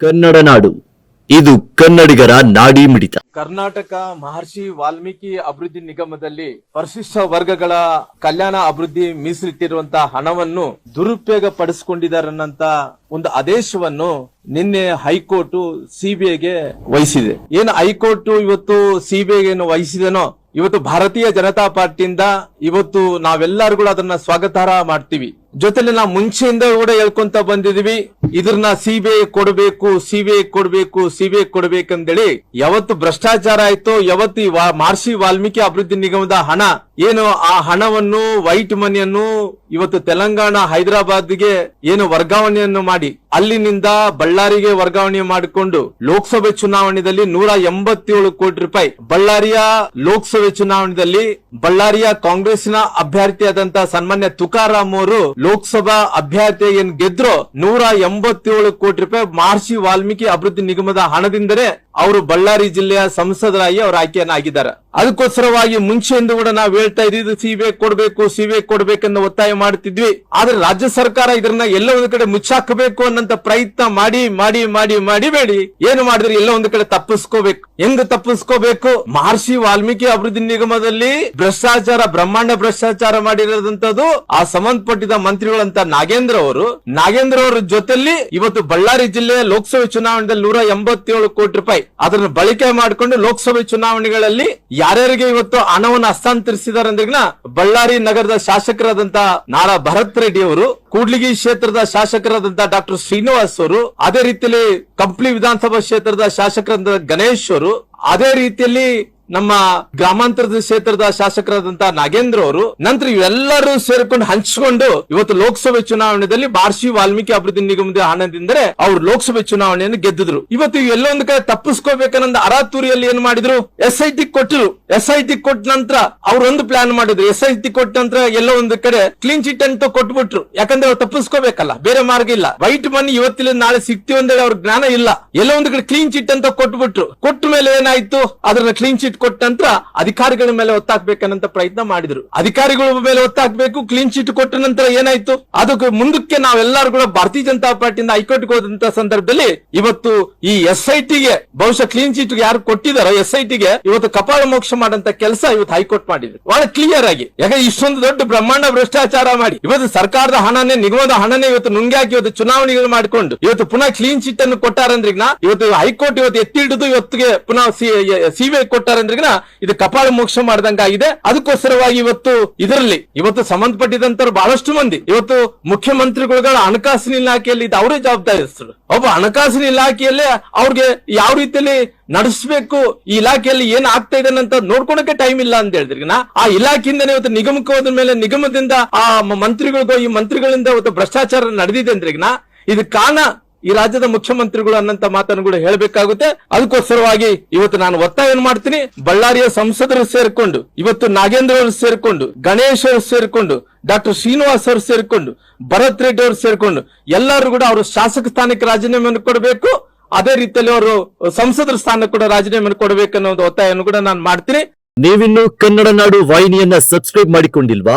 ಕನ್ನಡ ನಾಡು ಇದು ಕನ್ನಡಿಗರ ನಾಡಿ ಮಿಡಿತ. ಕರ್ನಾಟಕ ಮಹರ್ಷಿ ವಾಲ್ಮೀಕಿ ಅಭಿವೃದ್ಧಿ ನಿಗಮದಲ್ಲಿ ಪರಿಶಿಷ್ಟ ವರ್ಗಗಳ ಕಲ್ಯಾಣ ಅಭಿವೃದ್ಧಿ ಮೀಸಲಿಟ್ಟಿರುವಂತಹ ಹಣವನ್ನು ದುರುಪಯೋಗ ಪಡಿಸಿಕೊಂಡಿದ್ದಾರನ್ನಂತ ಒಂದು ಆದೇಶವನ್ನು ನಿನ್ನೆ ಹೈಕೋರ್ಟ್ ಸಿಬಿಐಗೆ ವಹಿಸಿದೆ. ಏನು ಹೈಕೋರ್ಟ್ ಇವತ್ತು ಸಿಬಿಐಗೆ ವಹಿಸಿದನೋ ಇವತ್ತು ಭಾರತೀಯ ಜನತಾ ಪಾರ್ಟಿಯಿಂದ ಇವತ್ತು ನಾವೆಲ್ಲರೂ ಕೂಡ ಅದನ್ನ ಸ್ವಾಗತಾರ್ಹ ಮಾಡ್ತೀವಿ. ಜೊತೆಲಿ ನಾವು ಮುಂಚೆಯಿಂದ ಕೂಡ ಹೇಳ್ಕೊಂತ ಬಂದಿದೀವಿ. ಇದ್ರನ್ನ ಸಿಬಿಐ ಕೊಡಬೇಕು ಸಿಬಿಐ ಕೊಡಬೇಕು ಸಿಬಿಐ ಕೊಡಬೇಕಂದೇಳಿ ಯಾವತ್ತು ಭ್ರಷ್ಟಾಚಾರ ಆಯ್ತು, ಯಾವತ್ತು ವಾ- ಮಹರ್ಷಿ ವಾಲ್ಮೀಕಿ ಅಭಿವೃದ್ಧಿ ನಿಗಮದ ಹಣ ಏನು ಆ ಹಣವನ್ನು ವೈಟ್ ಮನಿಯನ್ನು ಇವತ್ತು ತೆಲಂಗಾಣ, ಹೈದರಾಬಾದ್ಗೆ ಏನು ವರ್ಗಾವಣೆಯನ್ನು ಮಾಡಿ, ಅಲ್ಲಿನಿಂದ ಬಳ್ಳಾರಿಗೆ ವರ್ಗಾವಣೆ ಮಾಡಿಕೊಂಡು ಲೋಕಸಭೆ ಚುನಾವಣೆಯಲ್ಲಿ ನೂರ ಎಂಬತ್ತೇಳು ಕೋಟಿ ರೂಪಾಯಿ. ಬಳ್ಳಾರಿಯ ಲೋಕಸಭೆ ಚುನಾವಣೆಯಲ್ಲಿ ಬಳ್ಳಾರಿಯ ಕಾಂಗ್ರೆಸ್ನ ಅಭ್ಯರ್ಥಿಯಾದಂತ ಸನ್ಮಾನ್ಯ ತುಕಾರಾಮ್ ಅವರು ಲೋಕಸಭಾ ಅಭ್ಯರ್ಥಿ ಏನ್ ಗೆದ್ರು ನೂರ ಎಂಬತ್ತೇಳು ಕೋಟಿ ರೂಪಾಯಿ ಮಹರ್ಷಿ ವಾಲ್ಮೀಕಿ ಅಭಿವೃದ್ಧಿ ನಿಗಮದ ಹಣದಿಂದಲೇ ಅವರು ಬಳ್ಳಾರಿ ಜಿಲ್ಲೆಯ ಸಂಸದರಾಗಿ ಅವರು ಆಯ್ಕೆಯನ್ನಾಗಿದ್ದಾರೆ. ಅದಕ್ಕೋಸ್ಕರವಾಗಿ ಮುಂಚೆಯಿಂದ ಕೂಡ ನಾವು ಹೇಳ್ತಾ ಇದ್ದೀವಿ ಸಿಬಿಐ ಕೊಡಬೇಕು ಸಿಬಿಐ ಕೊಡಬೇಕೆಂದು ಒತ್ತಾಯ ಮಾಡುತ್ತಿದ್ವಿ ಆದ್ರೆ ರಾಜ್ಯ ಸರ್ಕಾರ ಇದನ್ನ ಎಲ್ಲ ಒಂದು ಕಡೆ ಮುಚ್ಚಾಕಬೇಕು ಅನ್ನಂತ ಪ್ರಯತ್ನ ಮಾಡಿ ಮಾಡಿ ಮಾಡಿ ಮಾಡಿಬೇಡಿ ಏನು ಮಾಡಿದ್ರೆ ಎಲ್ಲ ಒಂದು ಕಡೆ ತಪ್ಪಿಸ್ಕೋಬೇಕು. ಹೆಂಗ್ ತಪ್ಪಿಸ್ಕೋಬೇಕು? ಮಹರ್ಷಿ ವಾಲ್ಮೀಕಿ ಅಭಿವೃದ್ಧಿ ನಿಗಮದಲ್ಲಿ ಭ್ರಷ್ಟಾಚಾರ, ಬ್ರಹ್ಮಾಂಡ ಭ್ರಷ್ಟಾಚಾರ ಮಾಡಿರೋದಂತದ್ದು ಆ ಸಂಬಂಧಪಟ್ಟಿದ ಮಂತ್ರಿಗಳಂತ ನಾಗೇಂದ್ರ ಅವರು. ನಾಗೇಂದ್ರ ಅವರ ಜೊತೆಯಲ್ಲಿ ಇವತ್ತು ಬಳ್ಳಾರಿ ಜಿಲ್ಲೆಯ ಲೋಕಸಭೆ ಚುನಾವಣೆಯಲ್ಲಿ ನೂರ ಎಂಬತ್ತೇಳು ಕೋಟಿ ರೂಪಾಯಿ ಅದನ್ನು ಬಳಕೆ ಮಾಡಿಕೊಂಡು ಲೋಕಸಭೆ ಚುನಾವಣೆಗಳಲ್ಲಿ ಯಾರ್ಯಾರಿಗೆ ಇವತ್ತು ಹಣವನ್ನು ಹಸ್ತಾಂತರಿಸಿದ್ದಾರೆ ಅಂದ್ರೆ ಬಳ್ಳಾರಿ ನಗರದ ಶಾಸಕರಾದಂತ ನಾರಾ ಭರತ್ ರೆಡ್ಡಿ ಅವರು, ಕೂಡ್ಲಿಗಿ ಕ್ಷೇತ್ರದ ಶಾಸಕರಾದಂತ ಡಾಕ್ಟರ್ ಶ್ರೀನಿವಾಸ್ ಅವರು, ಅದೇ ರೀತಿಯಲ್ಲಿ ಕಂಪ್ಲಿ ವಿಧಾನಸಭಾ ಕ್ಷೇತ್ರದ ಶಾಸಕರಾದ ಗಣೇಶ್ ಅವರು, ಅದೇ ರೀತಿಯಲ್ಲಿ ನಮ್ಮ ಗ್ರಾಮಾಂತರದ ಕ್ಷೇತ್ರದ ಶಾಸಕರಾದಂತಹ ನಾಗೇಂದ್ರ ಅವರು, ನಂತರ ಇವೆಲ್ಲರೂ ಸೇರಿಕೊಂಡು ಹಂಚಿಕೊಂಡು ಇವತ್ತು ಲೋಕಸಭೆ ಚುನಾವಣೆಯಲ್ಲಿ ಬಾರ್ಷಿ ವಾಲ್ಮೀಕಿ ಅಭಿವೃದ್ಧಿ ನಿಗಮದ ಹಣದಿಂದರೆ ಅವರು ಲೋಕಸಭೆ ಚುನಾವಣೆಯನ್ನು ಗೆದ್ದಿದ್ರು. ಇವತ್ತು ಎಲ್ಲೊಂದು ಕಡೆ ತಪ್ಪಿಸ್ಕೋಬೇಕನ್ನೊಂದು ಅರಾತುರಿಯಲ್ಲಿ ಏನ್ ಮಾಡಿದ್ರು? ಎಸ್ ಐ ಟಿ ಕೊಟ್ಟರು ಎಸ್ ಐ ಟಿ ಕೊಟ್ಟ ನಂತರ ಅವ್ರೊಂದು ಪ್ಲಾನ್ ಮಾಡಿದ್ರು. ಎಸ್ ಐ ಟಿ ಕೊಟ್ಟ ನಂತರ ಎಲ್ಲ ಒಂದು ಕಡೆ ಕ್ಲೀನ್ ಚಿಟ್ ಅಂತ ಕೊಟ್ಬಿಟ್ರು. ಯಾಕಂದ್ರೆ ಅವ್ರು ತಪ್ಪಿಸ್ಕೋಬೇಕಲ್ಲ, ಬೇರೆ ಮಾರ್ಗ ಇಲ್ಲ. ವೈಟ್ ಮನಿ ಇವತ್ತಿಲ್ಲ, ನಾಳೆ ಸಿಗ್ತೀವಿ ಅಂತೇಳಿ ಅವ್ರ ಜ್ಞಾನ ಇಲ್ಲ. ಎಲ್ಲ ಒಂದು ಕಡೆ ಕ್ಲೀನ್ ಚಿಟ್ ಅಂತ ಕೊಟ್ಬಿಟ್ರು. ಕೊಟ್ಟ ಮೇಲೆ ಏನಾಯ್ತು? ಅದ್ರ ಕ್ಲೀನ್ ಚಿಟ್ ಕೊಟ್ಟ ನಂತರ ಅಧಿಕಾರಿಗಳ ಮೇಲೆ ಒತ್ತಾಕ್ಬೇಕನ್ನಂತ ಪ್ರಯತ್ನ ಮಾಡಿದ್ರು ಅಧಿಕಾರಿಗಳ ಮೇಲೆ ಒತ್ತಾಕ್ಬೇಕು ಕ್ಲೀನ್ ಚಿಟ್ ಕೊಟ್ಟ ನಂತರ ಏನಾಯ್ತು ಅದಕ್ಕೆ ಮುಂದಕ್ಕೆ ನಾವೆಲ್ಲರೂ ಕೂಡ ಭಾರತೀಯ ಜನತಾ ಪಾರ್ಟಿಯಿಂದ ಹೈಕೋರ್ಟ್ಗೆ ಹೋದಂತ ಸಂದರ್ಭದಲ್ಲಿ ಇವತ್ತು ಈ ಎಸ್ ಐ ಟಿಗೆ ಬಹುಶಃ ಕ್ಲೀನ್ ಚಿಟ್ ಯಾರು ಕೊಟ್ಟಿದಾರೋ ಎಸ್ ಐ ಟಿಗೆ ಇವತ್ತು ಕಪಾಳ ಮೋಕ್ಷ ಮಾಡಂತ ಕೆಲಸ ಇವತ್ತು ಹೈಕೋರ್ಟ್ ಮಾಡಿದ್ರು ಬಹಳ ಕ್ಲಿಯರ್ ಆಗಿ ಯಾಕಂದ್ರೆ ಇಷ್ಟೊಂದು ದೊಡ್ಡ ಬ್ರಹ್ಮಾಂಡ ಭ್ರಷ್ಟಾಚಾರ ಮಾಡಿ ಇವತ್ತು ಸರ್ಕಾರದ ಹಣನೇ ನಿಗಮದ ಹಣನೇ ಇವತ್ತು ನುಂಗಾಕಿ ಇವತ್ತು ಚುನಾವಣೆಗಳು ಮಾಡಿಕೊಂಡು ಇವತ್ತು ಪುನಃ ಕ್ಲೀನ್ ಚಿಟ್ ಅನ್ನು ಕೊಟ್ಟಾರಂದ್ರಿಗ್ನ ಇವತ್ತು ಹೈಕೋರ್ಟ್ ಇವತ್ತು ಎತ್ತಿ ಹಿಡಿದು ಇವತ್ತಿಗೆ ಪುನಃ ಸಿಬಿಐ ಕೊಟ್ಟಾರಂದ್ರಿಗ್ನ ಇದು ಕಪಾಳ ಮೋಕ್ಷ ಮಾಡ್ದಂಗಾಗಿದೆ. ಅದಕ್ಕೋಸ್ಕರವಾಗಿ ಇವತ್ತು ಇದರಲ್ಲಿ, ಇವತ್ತು ಸಂಬಂಧಪಟ್ಟಿದಂತ ಬಹಳಷ್ಟು ಮಂದಿ, ಇವತ್ತು ಮುಖ್ಯಮಂತ್ರಿಗಳ ಹಣಕಾಸಿನ ಇಲಾಖೆಯಲ್ಲಿ ಇದು ಅವರೇ ಜವಾಬ್ದಾರಿಸ್ತರು ಒಬ್ಬ ಹಣಕಾಸಿನ ಇಲಾಖೆಯಲ್ಲಿ ಅವ್ರಿಗೆ ಯಾವ ರೀತಿಯಲ್ಲಿ ನಡೆಸಬೇಕು, ಈ ಇಲಾಖೆಯಲ್ಲಿ ಏನ್ ಆಗ್ತಾ ಇದೆ ಅಂತ ನೋಡ್ಕೊಳಕ್ಕೆ ಟೈಮ್ ಇಲ್ಲ ಅಂತ ಹೇಳಿದ್ರಿ ನಾ ಆ ಇಲಾಖೆಯಿಂದ ಇವತ್ತು ನಿಗಮಕ್ಕೆ ಹೋದ ಮೇಲೆ ನಿಗಮದಿಂದ ಆ ಮಂತ್ರಿಗಳಿಗೂ ಈ ಮಂತ್ರಿಗಳಿಂದ ಇವತ್ತು ಭ್ರಷ್ಟಾಚಾರ ನಡೆದಿದೆ ಅಂದ್ರಿಗಿನ ಇದು ಕಾರಣ ಈ ರಾಜ್ಯದ ಮುಖ್ಯಮಂತ್ರಿಗಳು ಅನ್ನಂತ ಮಾತನ್ನು ಕೂಡ ಹೇಳಬೇಕಾಗುತ್ತೆ. ಅದಕ್ಕೋಸ್ಕರವಾಗಿ ಇವತ್ತು ನಾನು ಒತ್ತಾಯ ಮಾಡ್ತೀನಿ? ಬಳ್ಳಾರಿಯ ಸಂಸದರು ಸೇರಿಕೊಂಡು, ಇವತ್ತು ನಾಗೇಂದ್ರ ಅವರು ಸೇರಿಕೊಂಡು, ಗಣೇಶ್ ಅವರು ಸೇರ್ಕೊಂಡು, ಡಾಕ್ಟರ್ ಶ್ರೀನಿವಾಸ್ ಅವರು ಸೇರಿಕೊಂಡು, ಭರತ್ ರೆಡ್ಡಿ ಅವರು ಸೇರ್ಕೊಂಡು, ಎಲ್ಲರೂ ಕೂಡ ಅವರು ಶಾಸಕ ಸ್ಥಾನಕ್ಕೆ ರಾಜೀನಾಮೆಯನ್ನು ಕೊಡಬೇಕು. ಅದೇ ರೀತಿಯಲ್ಲಿ ಅವರು ಸಂಸದರ ಸ್ಥಾನ ಕೂಡ ರಾಜೀನಾಮೆಯನ್ನು ಕೊಡಬೇಕು ಅನ್ನೋ ಒಂದು ಒತ್ತಾಯವನ್ನು ಕೂಡ ನಾನು ಮಾಡ್ತೀನಿ. ನೀವಿನ್ನು ಕನ್ನಡ ನಾಡು ವಾಹಿನಿಯನ್ನ ಸಬ್ಸ್ಕ್ರೈಬ್ ಮಾಡಿಕೊಂಡಿಲ್ವಾ?